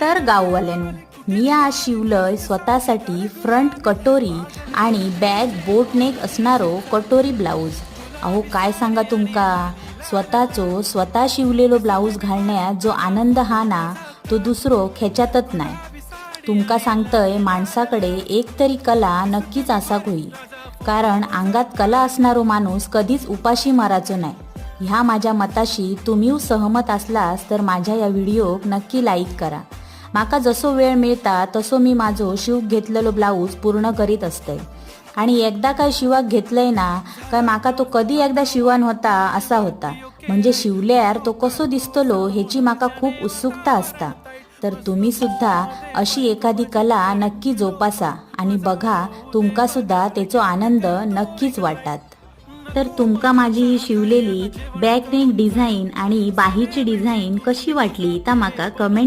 तर गाववाल्यानो मी आज शिवलय स्वतःसाठी फ्रंट कटोरी आणि बॅग बोटनेक असणारो कटोरी ब्लाऊज अहो काय सांगा तुमका? स्वतःचो स्वतः शिवलेलो ब्लाऊज घालण्यात जो आनंद हा ना तो दुसरो खेच्यातच नाही. तुमका सांगतय माणसाकडे एक तरी कला नक्कीच असाक होई. कारण अंगात कला असणारो माणूस कधीच उपाशी मारायचो नाही. ह्या माझ्या मताशी तुम्ही सहमत असलास तर माझ्या या व्हिडिओक नक्की लाईक करा. माका जसो वेळ मिळता तसो मी माझो शिवक घेतलेलो ब्लाऊज पूर्ण करीत असते. आणि एकदा काय शिवाक घेतलंय ना काय माका तो कधी एकदा शिवान होता असा होता. म्हणजे शिवल्यार तो कसो दिसतलो ह्याची माका खूप उत्सुकता असता. तर तुम्ही सुद्धा अशी एखादी कला नक्की जोपासा आणि बघा तुमका सुद्धा त्याचो आनंद नक्कीच वाटात. तर तुमका माझी ही शिवलेली बॅक नेक डिझाईन आणि बाहीची डिझाईन कशी वाटली ता माका कमेंट